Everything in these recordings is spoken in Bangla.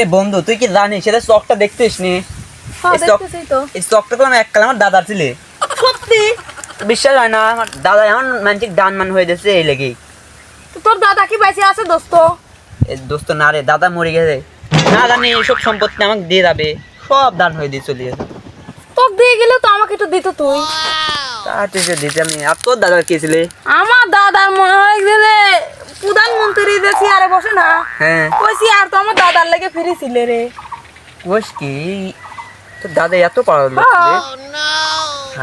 এ বন্ধু তুই কি জানিস সেটা চকটা দেখতিস নি? হ্যাঁ এই তো। করলাম আমার দাদার ছিলে। সত্যি? বিশ্বাস হয় না আমার দাদা এমন মানসিক ডান মান হয়ে যাচ্ছে এই লেগেই। তোর দাদা কি আছে দোস্ত? দোস্ত না রে দাদা মরে গেছে। না জানি এইসব সম্পত্তি আমাকে দিয়ে যাবে। সব দান হয়ে দিয়ে চলে গেছে। তোর দিয়ে গেলে তো আমাকে একটু দিত তুই। তাতে সে দিতে আমি আর তোর দাদার কে ছিলে? আমার দাদার মনে হয় প্রধানমন্ত্রী যে চেয়ারে বসে না। হ্যাঁ। ওই চেয়ার তো আমার দাদার লেগে ফিরেছিল রে। কি তোর দাদা এত হ্যাঁ।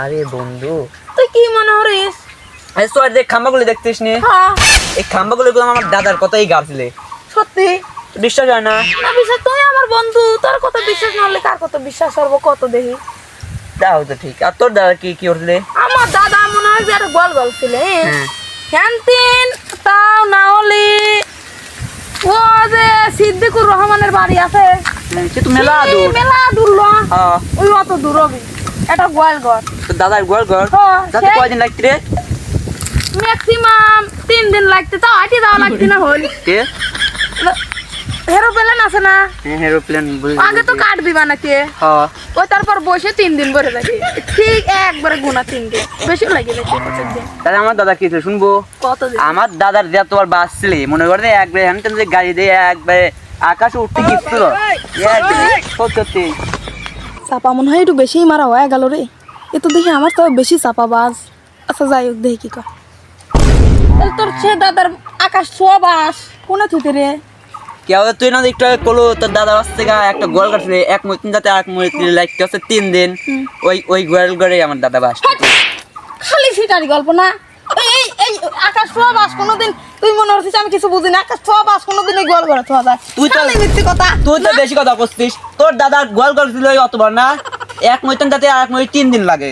আরে বন্ধু। তুই কি মনে আরে তোর দেখ খাম্বাগুলো দেখতিস নি। হ্যাঁ। এই খাম্বাগুলো গুলো আমার দাদার কথাই গাড়ছিলে সত্যি? বিশ্বাস হয় না? না বিশ্বাস তুই আমার বন্ধু। তোর কত বিশ্বাস না হলে কার কত বিশ্বাস করব? কত দেখি। তাও তো ঠিক। আর তোর দাদা কি কি করছিলে? আমার দাদা মনে হয় যে একটা গল গল ছিল হ্যাঁ। ক্যান্টিন তাও না হলে। ও যে সিদ্দিকুর রহমানের বাড়ি আছে। মেলা দূর। মেলা দূর ল। হ্যাঁ। ওই অত দূর হবে। এটা গোয়াল ঘর। তোর দাদার গোয়াল ঘর? হ্যাঁ, তাতে সে- কয়দিন লাগতে রে? ম্যাক্সিমাম তিন দিন লাগতে। তাও আটি যাওয়া লাগতে না হল। কে আছে না? হ্যাঁ এরোপ্লেন আগে তো কাট দিবা নাকি? হ্যাঁ। ওই তারপর বসে তিন দিন ভরে থাকে। ঠিক একবারে গুনা তিন দিন। বেশি লাগে নাকি তাহলে আমার দাদা কি শুনব? কত আমার দাদার যে তোমার বাস ছিলে মনে করে একবারে যে গাড়ি দিয়ে একবারে আকাশে উঠতে গিয়েছিল সত্যি। চাপা মনে হয় একটু বেশিই মারা হয়ে গেল রে। এ তো দেখি আমার তো বেশি চাপা বাজ আচ্ছা যাই হোক দেখি কি কর। তোর সে দাদার আকাশ ছোঁয়া বাস। কোনে থুতে রে? কেউ তুই না একটু কলো তোর দাদার কাছ থেকে একটা গোয়াল কাটছিল এক যাতে এক লাগতে হচ্ছে তিন দিন ওই ওই গোয়াল ঘরে আমার দাদা বাস খালি সিটারি গল্প না। এই এই আকাশ ছোঁয়া বাস কোনোদিন তুই মনে হচ্ছিস আমি কিছু বুঝি না? আকাশ ছোঁয়া বাস কোনোদিন এই গোল করে ছোঁয়া যায়। তুই তো- মিথ্যে কথা। তুই তো বেশি কথা করছিস তোর দাদার গোয়াল ঘর ছিল অতবার না? এক মতিন যাতে এক মতি তিন দিন লাগে।